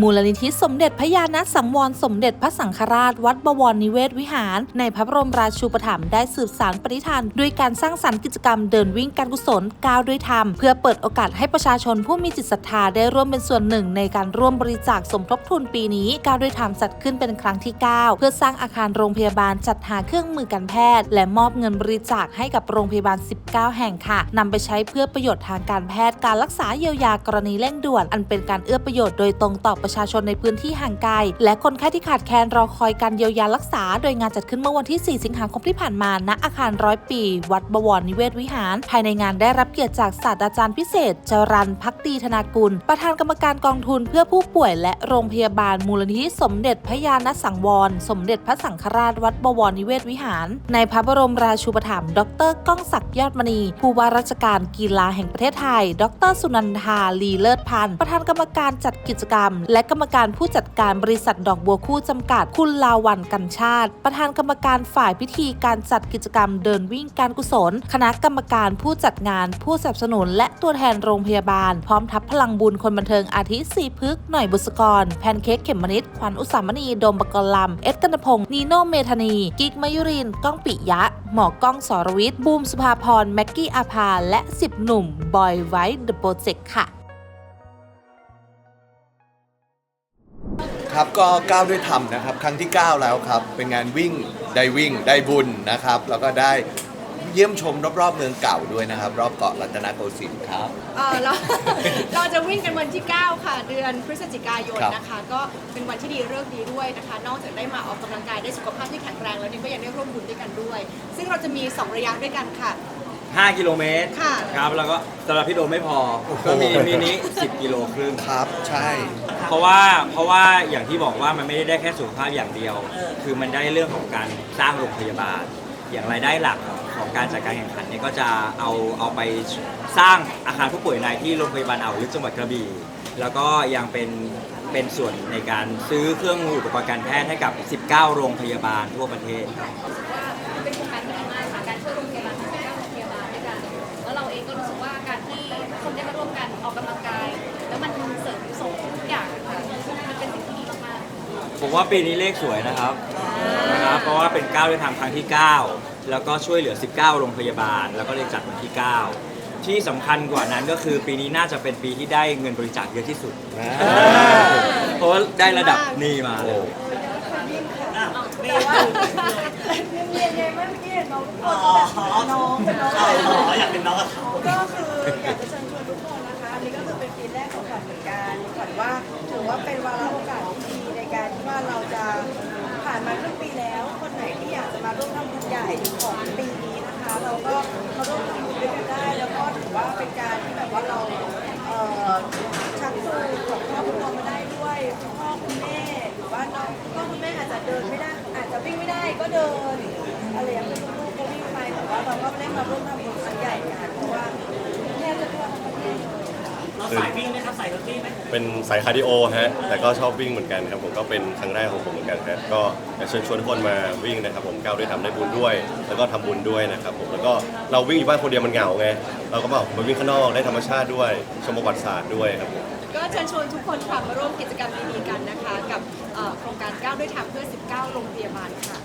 มูลนิธิสมเด็จพระญาณสังวรสมเด็จพระสังฆราช วัดบวรนิเวศวิหาร ในพระบรมราชูปถัมภ์ได้สืบสารปณิธาน ด้วยการสร้างสรรค์กิจกรรมเดินวิ่งการกุศลก้าวด้วยธรรม เพื่อเปิดโอกาสให้ประชาชนผู้มีจิตศรัทธาได้ร่วมเป็นส่วนหนึ่ง ในการร่วมบริจาคสมทบทุนปีนี้ก้าวด้วยธรรมจัดขึ้นเป็นครั้งที่ 9 เพื่อสร้างอาคารโรงพยาบาลจัดหาเครื่องมือการแพทย์ และมอบเงินบริจาคให้กับโรงพยาบาล 19 แห่งค่ะนำไปใช้เพื่อประโยชน์ทางการแพทย์การรักษาเยียวยากรณีเร่งด่วน อันเป็นการเอื้อประโยชน์โดยตรงต่อประชาชนในพื้นที่ห่างไกล และคนไข้ที่ขาดแคลนรอคอยการเยียวยารักษา โดยงานจัดขึ้นเมื่อวันที่ 4 สิงหาคมที่ผ่านมาณอาคารร้อยปี วัดบวรนิเวศวิหาร ภายในงานได้รับเกียรติจากศาสตราจารย์พิเศษ จรันพักดีธนากุล ประธานกรรมการกองทุนเพื่อผู้ป่วยและโรงพยาบาลมูลนิธิสมเด็จพระญาณสังวร สมเด็จพระสังฆราชวัดบวรนิเวศวิหาร ในพระบรมราชูปถัมภ์ดรก้องศักดิ์ยอดมณี ผู้ว่าราชการกีฬาแห่งประเทศไทย ดร สุนันทาลีเลิศพันธ์ประธานกรรมการจัดกิจกรรมและกรรมการผู้จัดการบริษัทดอกบัวคู่จำกัดคุณลาวันกันชาติ ประธานกรรมการฝ่ายพิธีการจัดกิจกรรมเดินวิ่งการกุศล คณะกรรมการผู้จัดงาน ผู้สนับสนุน และตัวแทนโรงพยาบาล พร้อมทัพพลังบุญคนบันเทิงอาทิสีพึกหน่อยบุษกร แพนเค้กเขมมนิดขวัญอุสามณีโดมปกรลำเอสกันพงศ์นีโนเมธานีกิกมายุรินก้องปิยะ หมอก้องสรวิทย์บูมสุภาพรแม็กกี้อาภาและ 10 หนุ่มบอยไวท์เดอะโปรเจกต์ค่ะ ครับก็ก้าวด้วยธรรมนะครับ ครั้งที่ 9 แล้วครับ เป็นงานวิ่งได้วิ่งได้บุญนะครับ แล้วก็ได้เยี่ยมชมรอบๆเมืองเก่าด้วยนะครับ รอบเกาะรัตนโกสินทร์ครับ เอ่อเรา เราจะวิ่งกันวันที่ 9 ค่ะ เดือนพฤศจิกายนครับนะคะ ก็เป็นวันที่ดีเลิกษ์ดีด้วยนะคะ นอกจากได้มาออกกำลังกายได้สุขภาพที่แข็งแรงแล้วนี่ก็ยังได้ร่วมบุญด้วยกันด้วย ซึ่งเราจะมี 2 ระยะด้วยกันค่ะ 5 กิโลเมตรค่ะ ครับ แล้วก็สำหรับพี่โดมไม่พอก็มีมินิ10 กิโลครึ่ง ครับ ใช่ เพราะว่าเพราะว่าอย่างที่บอกว่ามันไม่ได้ได้แค่สุขภาพอย่างเดียว คือมันได้เรื่องของการสร้างโรงพยาบาล อย่างรายได้หลักของการจัดการแข่งขันเนี่ยก็จะเอาเอาไปสร้างอาคารผู้ป่วยในที่โรงพยาบาลอ่าวลึกจังหวัดกระบี่ แล้วก็ยังเป็นเป็นส่วนในการซื้อเครื่องมืออุปกรณ์การแพทย์ให้กับ 19 โรงพยาบาลทั่วประเทศครับ ผมว่าปีนี้เลขสวยนะครับนะครับ เพราะว่าเป็น9ด้วยทางครั้งที่ 9 แล้วก็ช่วยเหลือ 19 โรงพยาบาล แล้วก็เลยจัดวันที่ 9 ที่สำคัญกว่านั้นก็คือปีนี้น่าจะเป็นปีที่ได้เงินบริจาคเยอะที่สุด เพราะว่าได้ระดับนี้มาเลยแต่ว่าเรียนๆไงเมื่อกี้เห็นน้องทุกคนแบบน้องเป็นน้องเลย อยากเป็นน้องกับเขา ก็คืออยากจะเชิญชวนทุกคนนะคะ อันนี้ก็คือเป็นปีแรกของขวัญเหมือนกันขวัญว่าถือว่าเป็นวาระโอกาสที่ดีในการที่ว่าเราจะผ่าน มาครึ่งปีแล้ว คนไหนที่อยากจะมาร่วมทำบุญใหญ่ของปีนี้นะคะ เราก็มาร่วมทำบุญด้วยกันได้ แล้วก็ถือว่าเป็นการที่แบบว่าเราเอ่อชักจูงของครอบครัวมาได้ด้วยคุณพ่อคุณแม่หรือว่าน้องคุณพ่อคุณแม่อาจจะเดินไม่ได้ อาจจะวิ่งไม่ได้ก็เดินอะไรอย่างเงี้ยลูกๆก็วิ่งไปแต่ว่าเราก็ได้มาร่วมทำบุญครั้งใหญ่กันเพราะว่าแทบจะทั่วทั้งประเทศเลย เราสายวิ่งายรถวิ่งไหมเป็นสายคาร์ดิโอฮะ แต่ก็ชอบวิ่งเหมือนกันครับผมก็เป็นครั้งแรกของผมเหมือนกันครับก็อยากเชิญชวนทุกคนมาวิ่งนะครับผมก้าวด้วยทำได้บุญด้วย แล้วก็ทำบุญด้วยนะครับผมแล้วก็เราวิ่งอยู่บ้านคนเดียวมันเหงาไงเราก็บอกมาวิ่งข้างนอกได้ธรรมชาติด้วยชมประวัติศาสตร์ด้วยครับผม ก็เชิญชวนทุกคนค่ะมาร่วมกิจกรรมดีๆกันนะคะ กับเอ่อโครงการก้าวด้วยธรรมเพื่อ 19 โรงพยาบาลค่ะ